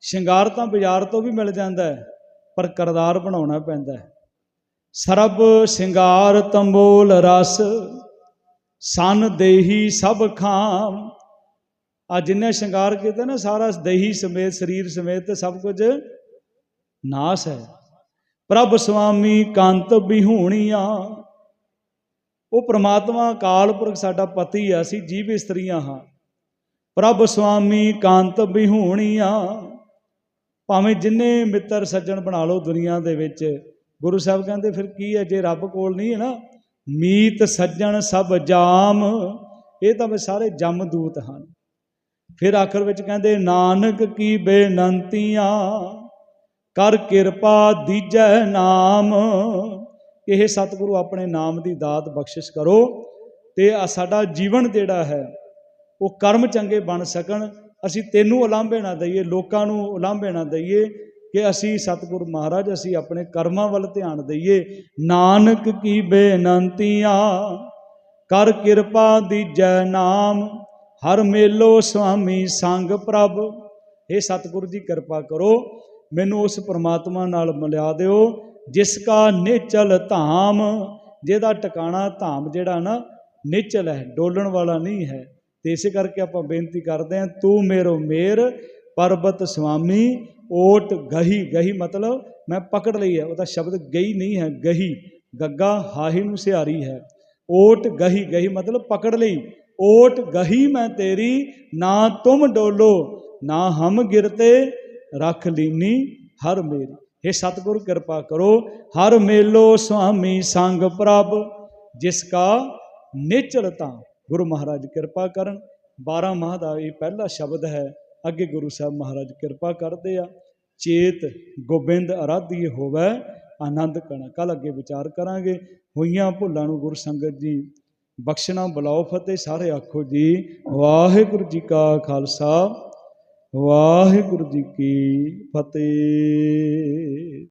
ਸ਼ਿੰਗਾਰ ਤਾਂ ਬਾਜ਼ਾਰ ਤੋਂ ਵੀ ਮਿਲ ਜਾਂਦਾ ਹੈ। ਪਰ ਕਰਦਾਰ ਬਣਾਉਣਾ ਪੈਂਦਾ ਹੈ। ਸਰਬ ਸ਼ਿੰਗਾਰ ਤੰਬੋਲ ਰਸ, ਸਨ ਦੇਹੀ ਸਭ ਖਾਮ। ਆ ਜਿੰਨੇ ਸ਼ਿੰਗਾਰ ਕੀਤੇ ਨਾ, ਸਾਰਾ ਦੇਹੀ ਸਮੇਤ, ਸਰੀਰ ਸਮੇਤ ਤੇ ਸਭ ਕੁਝ ਨਾਸ ਹੈ। ਪ੍ਰਭ ਸੁਆਮੀ ਕੰਤ ਬਿਹੂਣੀਆਂ। ਉਹ ਪ੍ਰਮਾਤਮਾ ਅਕਾਲ ਪੁਰਖ ਸਾਡਾ ਪਤੀ ਆ, ਅਸੀਂ ਜੀਵ ਇਸਤਰੀਆਂ ਹਾਂ। ਪ੍ਰਭ ਸੁਆਮੀ ਕਾਂਤ ਬਿਹੂਣੀਆਂ। ਭਾਵੇਂ ਜਿੰਨੇ ਮਿੱਤਰ ਸੱਜਣ ਬਣਾ ਲਓ ਦੁਨੀਆ ਦੇ ਵਿੱਚ, ਗੁਰੂ ਸਾਹਿਬ ਕਹਿੰਦੇ, ਫਿਰ ਕੀ ਹੈ, ਜੇ ਰੱਬ ਕੋਲ ਨਹੀਂ ਹੈ ਨਾ, ਮੀਤ ਸੱਜਣ ਸਭ ਜਾਮ। ਇਹ ਤਾਂ ਵੇ ਸਾਰੇ ਜਮਦੂਤ ਹਨ। ਫਿਰ ਆਖਰ ਵਿੱਚ ਕਹਿੰਦੇ, ਨਾਨਕ ਕੀ ਬੇਨੰਤੀਆਂ ਕਰ ਕਿਰਪਾ ਦੀਜੈ ਨਾਮ। ਇਹ ਸਤਿਗੁਰੂ ਆਪਣੇ ਨਾਮ ਦੀ ਦਾਤ ਬਖਸ਼ਿਸ਼ ਕਰੋ ਤੇ ਸਾਡਾ ਜੀਵਨ ਜਿਹੜਾ ਹੈ, ਉਹ ਕਰਮ ਚੰਗੇ ਬਣ ਸਕਣ। ਅਸੀਂ ਤੈਨੂੰ ਉਲਾਂਭੇ ਨਾ ਦਈਏ, ਲੋਕਾਂ ਨੂੰ ਉਲਾਂਭੇ ਨਾ ਦਈਏ ਕਿ ਅਸੀਂ ਸਤਿਗੁਰੂ ਮਹਾਰਾਜ, ਅਸੀਂ ਆਪਣੇ ਕਰਮਾਂ ਵੱਲ ਧਿਆਨ ਦਈਏ। ਨਾਨਕ ਕੀ ਬੇਨੰਤੀਆਂ, ਕਰ ਕਿਰਪਾ ਦੀਜੈ ਨਾਮ, ਹਰ ਮੇਲੋ ਸੁਆਮੀ ਸੰਗ ਪ੍ਰਭ। ਇਹ ਸਤਿਗੁਰੂ ਜੀ, ਕਿਰਪਾ ਕਰੋ, ਮੈਨੂੰ ਉਸ ਪ੍ਰਮਾਤਮਾ ਨਾਲ ਮਿਲਾ ਦਿਓ, ਜਿਸ ਕਾ ਨਿਚਲ ਧਾਮ, ਜਿਹਦਾ ਟਿਕਾਣਾ ਧਾਮ ਜਿਹੜਾ ਨਾ, ਨਿਚਲ ਹੈ, ਡੋਲਣ ਵਾਲਾ ਨਹੀਂ ਹੈ। ਤੇ ਇਸੇ ਕਰਕੇ ਆਪਾਂ ਬੇਨਤੀ ਕਰਦੇ ਹਾਂ, ਤੂੰ ਮੇਰੋ ਮੇਰ, ਪਰਬਤ ਸੁਆਮੀ ਓਟ ਗਹੀ ਗਹੀ ਮਤਲਬ ਮੈਂ ਪਕੜ ਲਈ ਹੈ, ਉਹਦਾ ਸ਼ਬਦ ਗਈ ਨਹੀਂ ਹੈ, ਗਹੀ, ਗੱਗਾ ਹਾਹੀ ਨੂੰ ਸਿਹਾਰੀ ਹੈ। ਓਟ ਗਹੀ ਗਹੀ ਮਤਲਬ ਪਕੜ ਲਈ, ਓਟ ਗਹੀ ਮੈਂ ਤੇਰੀ, ਨਾ ਤੁਮ ਡੋਲੋ, ਨਾ ਹਮ ਗਿਰਤੇ, ਰੱਖ ਲੀਨੀ ਹਰ ਮੇਰੀ। हे ਸਤਿਗੁਰ, ਕਿਰਪਾ ਕਰੋ, ਹਰ ਮੇਲੋ ਸੁਆਮੀ ਸੰਗ ਪ੍ਰਭ, ਜਿਸ ਕਾ ਨਿਚਲ ਤਾਂ ਗੁਰੂ ਮਹਾਰਾਜ ਕਿਰਪਾ ਕਰਨ। 12 ਮਾਹ ਦਾ ਇਹ ਪਹਿਲਾ ਸ਼ਬਦ ਹੈ। ਅੱਗੇ ਗੁਰੂ ਸਾਹਿਬ ਮਹਾਰਾਜ ਕਿਰਪਾ ਕਰਦੇ ਆ। ਚੇਤ ਗੋਬਿੰਦ ਅਰਾਧੀ ਹੋਵੇ, ਆਨੰਦ ਕਣਾ। ਕੱਲ ਅੱਗੇ ਵਿਚਾਰ ਕਰਾਂਗੇ। ਹੋਈਆਂ ਭੁੱਲਾਂ ਨੂੰ ਗੁਰੂ ਸੰਗਤ ਜੀ, ਬਖਸ਼ਣਾ ਬੁਲਾਓ ਫਤਿਹ। ਸਾਰੇ ਆਖੋ ਜੀ, ਵਾਹਿਗੁਰੂ ਜੀ ਕਾ ਖਾਲਸਾ, ਵਾਹਿਗੁਰੂ ਜੀ ਕੀ ਫਤਿਹ।